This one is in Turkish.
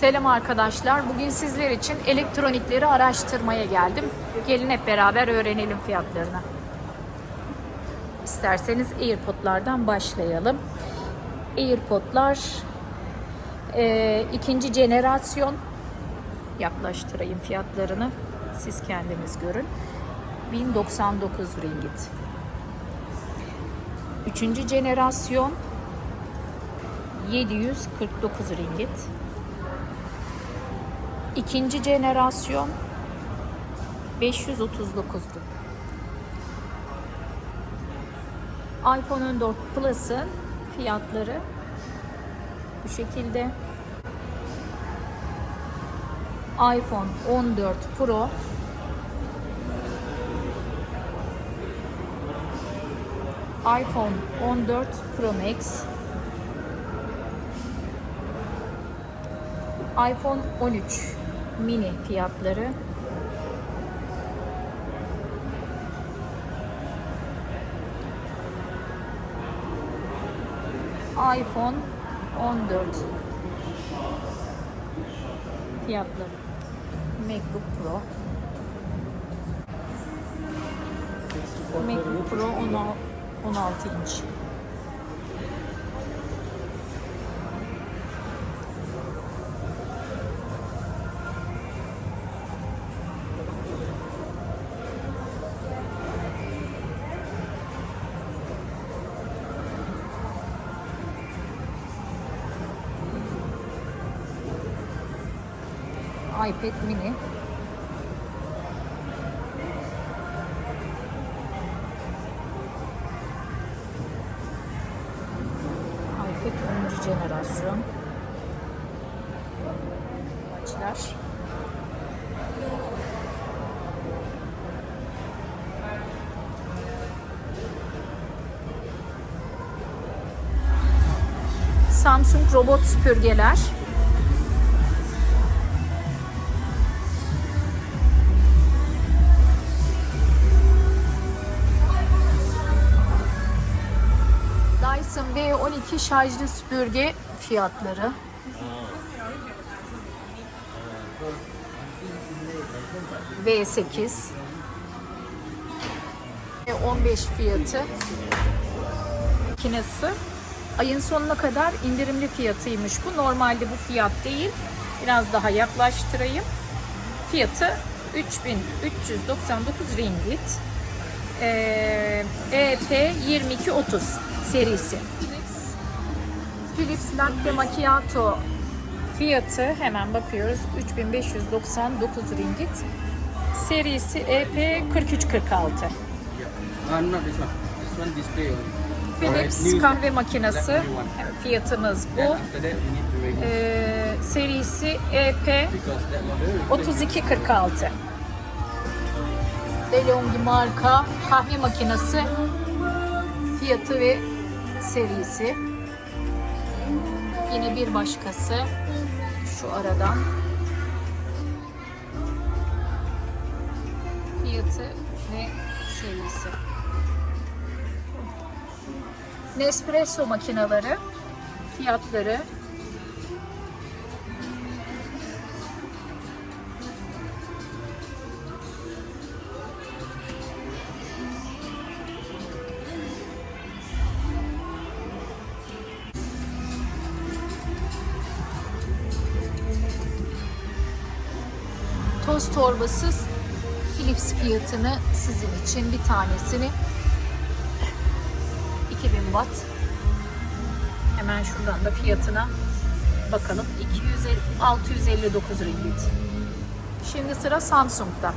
Selam arkadaşlar. Bugün sizler için elektronikleri araştırmaya geldim. Gelin hep beraber öğrenelim fiyatlarını. İsterseniz AirPod'lardan başlayalım. AirPod'lar e, ikinci jenerasyon yaklaştırayım fiyatlarını. Siz kendiniz görün. 1099 ringgit. Üçüncü jenerasyon 749 ringgit. İkinci jenerasyon 539 ringgit. iPhone 14 Plus'ın fiyatları bu şekilde. iPhone 14 Pro iPhone 14 Pro Max iPhone 13 mini fiyatları. iPhone 14 fiyatları. MacBook Pro. MacBook Pro 16 16 inç iPad mini. iPad 10. jenerasyon. Açlar Samsung robot süpürgeler Dyson V12 şarjlı süpürge fiyatları. V8 V15 fiyatı makinesi ayın sonuna kadar indirimli fiyatıymış bu. Normalde bu fiyat değil. Biraz daha yaklaştırayım. Fiyatı 3399 ringgit. Ee, EP2230 serisi. Philips, Philips Latte Macchiato fiyatı hemen bakıyoruz 3599 ringgit. Serisi E EP4346. Uh, not this one. This one display only. Philips kahve makinesi fiyatımız bu. Ee, serisi EP because that model. 3246. DeLonghi marka kahve makinesi fiyatı ve serisi. Yine bir başkası şu aradan. Fiyatı ve serisi. Nespresso makineleri fiyatları toz torbasız Philips fiyatını sizin için bir tanesini 2000 watt. Hemen şuradan da fiyatına bakalım. 250, 659 ringgit. Şimdi sıra Samsung'da